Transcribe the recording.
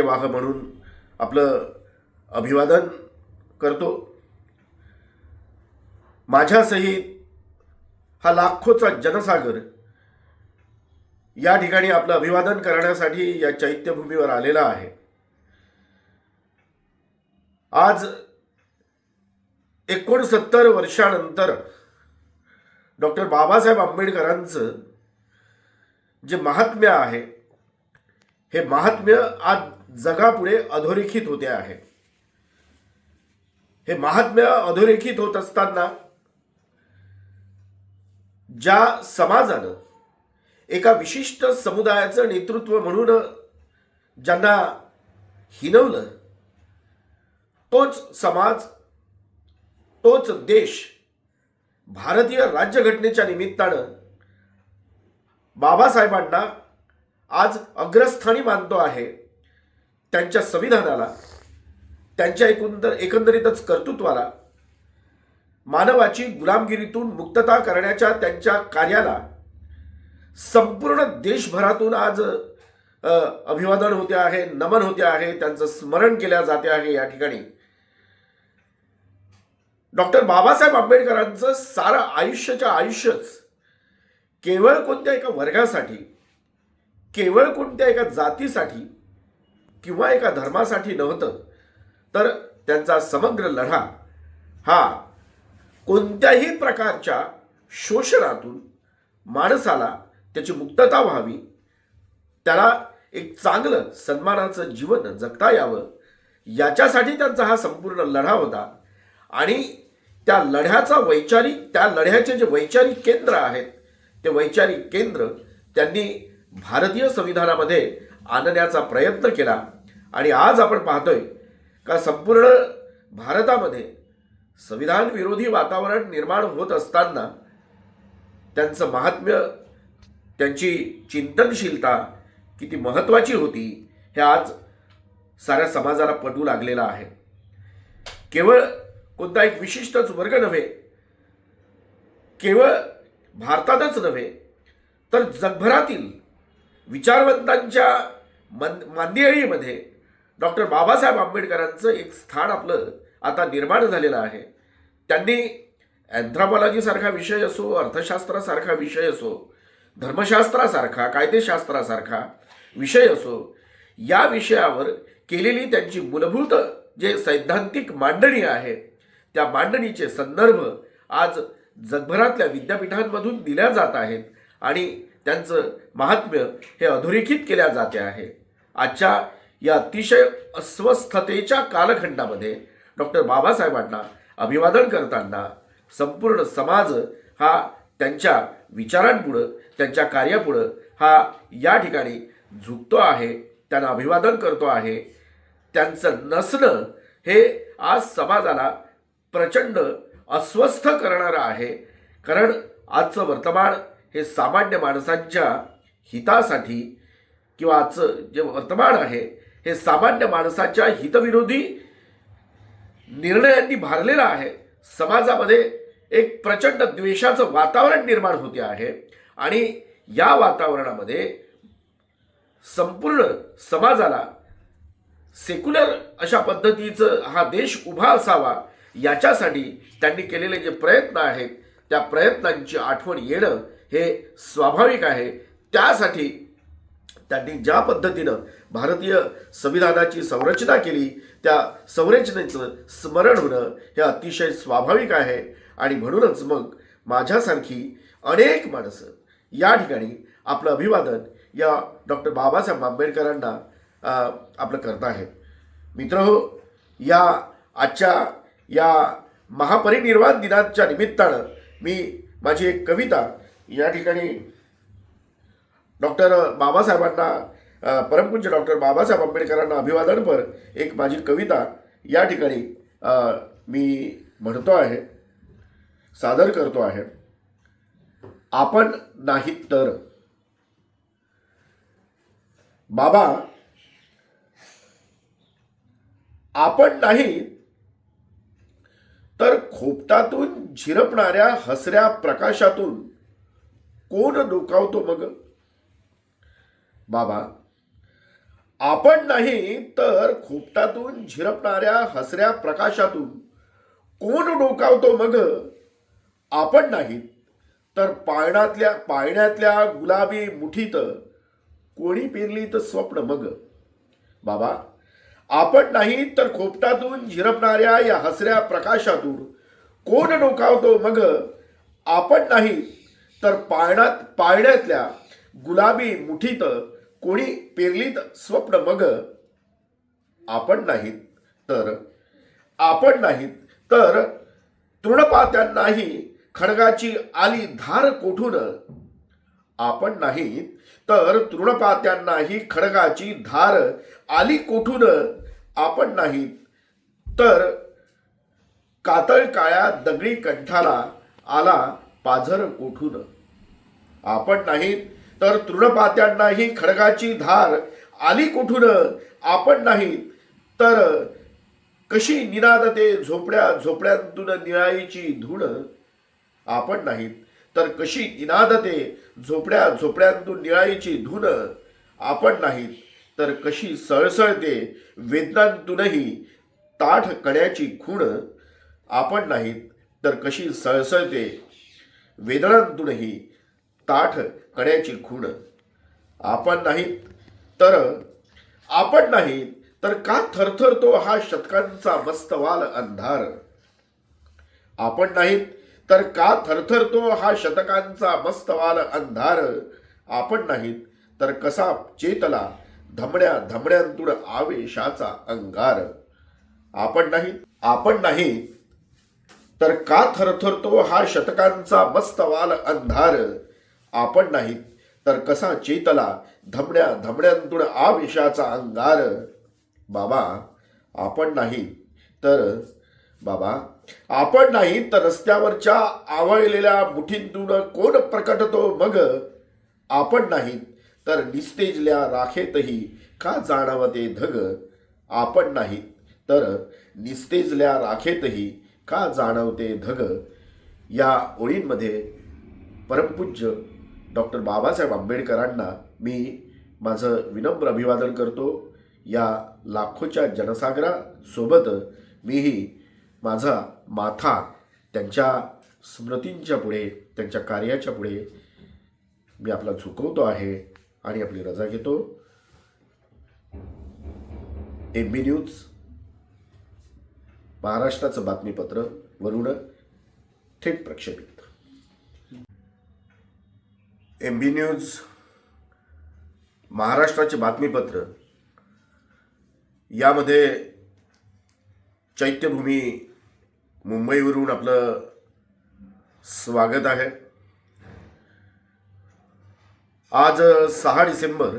वाह म्हणून आपलं अभिवादन करतो. माझ्यासहित हा लाखोचा जनसागर या ठिकाणी आपलं अभिवादन करण्यासाठी या चैत्यभूमीवर आलेला आहे. आज एकोणसत्तर वर्षानंतर डॉक्टर बाबासाहेब आंबेडकरांचं जे महात्म्य आहे हे महात्म्य आज जगापुढे अधोरेखित होते आहे. हे महात्म्य अधोरेखित होत असताना ज्या समाजानं एका विशिष्ट समुदायाचं नेतृत्व म्हणून ज्यांना हिनवलं तोच समाज तोच देश भारतीय राज्यघटनेच्या निमित्तानं बाबासाहेबांना आज अग्रस्थानी मानतो आहे. त्यांच्या संविधानाला त्यांच्या एकंदर एकंदरीतच कर्तृत्वाला मानवाची गुलामगिरीतून मुक्तता करण्याच्या त्यांच्या कार्याला संपूर्ण देशभरातून आज अभिवादन होते आहे नमन होते आहे त्यांचं स्मरण केल्या जाते आहे या ठिकाणी. डॉक्टर बाबासाहेब आंबेडकरांचं सारं आयुष्याच्या आयुष्यच केवळ कोणत्या एका वर्गासाठी केवळ कोणत्या एका जातीसाठी किंवा एका धर्मासाठी नव्हतं तर त्यांचा समग्र लढा हा कोणत्याही प्रकारच्या शोषणातून माणसाला त्याची मुक्तता व्हावी त्याला एक चांगलं सन्मानाचं जीवन जगता यावं याच्यासाठी त्यांचा हा संपूर्ण लढा होता. आणि त्या लढ्याचा वैचारिक त्या लढ्याचे जे वैचारिक केंद्र आहेत ते वैचारिक केंद्र त्यांनी भारतीय संविधानामध्ये आणण्याचा प्रयत्न केला. आणि आज आपण पाहतोय का संपूर्ण भारतामध्ये संविधान विरोधी वातावरण निर्माण होत असताना त्यांचं महात्म्य त्यांची चिंतनशीलता किती महत्त्वाची होती हे आज साऱ्या समाजाला पटू लागलेलं आहे. केवळ कोणता एक विशिष्टच वर्ग नव्हे केवळ भारतातच नव्हे तर जगभरातील विचारवंतांच्या मन मांदियाळीमध्ये डॉक्टर बाबासाहेब आंबेडकरांचं एक स्थान आपलं आता निर्माण झालेलं आहे. त्यांनी अँथ्रोपॉलॉजीसारखा विषय असो अर्थशास्त्रासारखा विषय असो धर्मशास्त्रासारखा कायदेशास्त्रासारखा विषय असो या विषयावर केलेली त्यांची मूलभूत जे सैद्धांतिक मांडणी आहे त्या मांडणीचे संदर्भ आज जगभरातल्या विद्यापीठांमधून दिल्या जात आहेत आणि त्यांचं महात्म्य हे अधोरेखित केल्या जाते आहे. आजच्या या अतिशय अस्वस्थतेच्या कालखंडामध्ये डॉक्टर बाबासाहेबांना अभिवादन करताना संपूर्ण समाज हा त्यांच्या विचारांपुढं त्यांच्या कार्यापुढं हा या ठिकाणी झुकतो आहे त्यांना अभिवादन करतो आहे. त्यांचं नसणं हे आज समाजाला प्रचंड अस्वस्थ करणारं आहे. कारण आजचं वर्तमान हे सामान्य माणसांच्या हितासाठी किंवा आजचं जे वर्तमान आहे हे सामान्य माणसाच्या हितविरोधी निर्णयांनी भारलेलं आहे. समाजामध्ये एक प्रचंड द्वेषाचं वातावरण निर्माण होते आहे आणि या वातावरणामध्ये संपूर्ण समाजाला सेक्युलर अशा पद्धतीचं हा देश उभा असावा याच्यासाठी त्यांनी केलेले जे प्रयत्न आहेत त्या प्रयत्नांची आठवण येणं हे स्वाभाविक आहे. त्यासाठी त्यांनी ज्या पद्धतीनं भारतीय संविधानाची संरचना केली त्या संरचनेचं स्मरण होणं हे अतिशय स्वाभाविक आहे. आणि म्हणूनच मग माझ्यासारखी अनेक माणसं या ठिकाणी आपलं अभिवादन या डॉक्टर बाबासाहेब आंबेडकरांना आपलं करत आहेत. मित्र हो या आजच्या या महापरिनिर्वाण दिनाच्या निमित्तानं मी माझी एक कविता या ठिकाणी डॉक्टर बाबासाहेबांना अ, परमपूज्य डॉक्टर बाबासाहेब आंबेडकरांना अभिवादनपर एक माझी कविता या ठिकाणी मी म्हणतो आहे सादर करतो आहे. आपण नाहीत तर. बाबा आपण नाही तर खोपटातून झिरपणाऱ्या हसऱ्या प्रकाशातून कोण डोकावतो मग? बाबा आपण नाही तर खोपटातून झिरपणाऱ्या हसऱ्या प्रकाशातून कोण डोकावतो मग? आपण नाही तर पाळण्यातल्या पाळण्यातल्या गुलाबी मुठीत कोणी पेरली तर स्वप्न मग? बाबा आपण नाही तर खोपटातून झिरपणाऱ्या या हसऱ्या प्रकाशातून कोण डोकावतो मग? आपण नाही. तर पाळण्यात पाळण्यातल्या गुलाबी मुठीत कोणी पेरलीत स्वप्न मग आपण नाहीत. तर आपण नाहीत. तर तृणपात्यांनाही खडगाची आली धार कोठून? आपण नाहीत. तर तृणपात्यांनाही खडगाची धार आली कोठून? आपण नाहीत. तर कातळ काळ्या दगडी कंठाला आला पाझर कोठून? आपण नाहीत. तर तृणपात्यांनाही खडगाची धार आली कुठून आपण नाहीत तर कशी निनादते झोपड्या झोपड्यांतून निळाईची धूण आपण नाहीत तर कशी निनादते झोपड्या झोपड्यांतून निळाईची धून आपण नाहीत तर कशी सळसळते वेदनांतूनही ताठ कड्याची खूण? आपण नाहीत तर कशी सळसळते वेदनांतूनही ताठ कण्याची खूण. आपण नाहीत तर आपण नाहीत तर का थरथरतो हा शतकांचा मस्तवाल अंधार? आपण नाहीत तर का थरथरतो हा शतकांचा मस्तवाल अंधार? आपण नाहीत तर कसा चेतला धमड्या धमड्यांतून आवेशाचा अंगार? आपण नाही आपण नाही तर का थरथरतो हा शतकांचा मस्तवाल अंधार? आपण नाहीत तर कसा चेतला धमड्या धमड्यांतून आविषाचा अंगार? बाबा आपण नाही तर बाबा आपण नाही तर रस्त्यावरच्या आवळलेल्या मुठींतून कोण प्रकटतो मग? आपण नाही तर निस्तेजल्या राखेतही का जाणवते धग आपण नाही तर निस्तेजल्या राखेतही का जाणवते धग या ओळींमध्ये परमपूज्य डॉक्टर बाबासाहेब आंबेडकरांना मी माझं विनम्र अभिवादन करतो. या लाखोच्या जनसागरासोबत मीही माझा माथा त्यांच्या स्मृतींच्या पुढे त्यांच्या कार्याच्या पुढे मी आपला झुकवतो आहे आणि आपली रजा घेतो. एम बी न्यूज महाराष्ट्राचं बातमीपत्र वरुण थेट प्रक्षेपित. एम बी न्यूज महाराष्ट्राचे बातमीपत्र. यामध्ये चैत्यभूमी मुंबईवरून आपलं स्वागत आहे. आज सहा डिसेंबर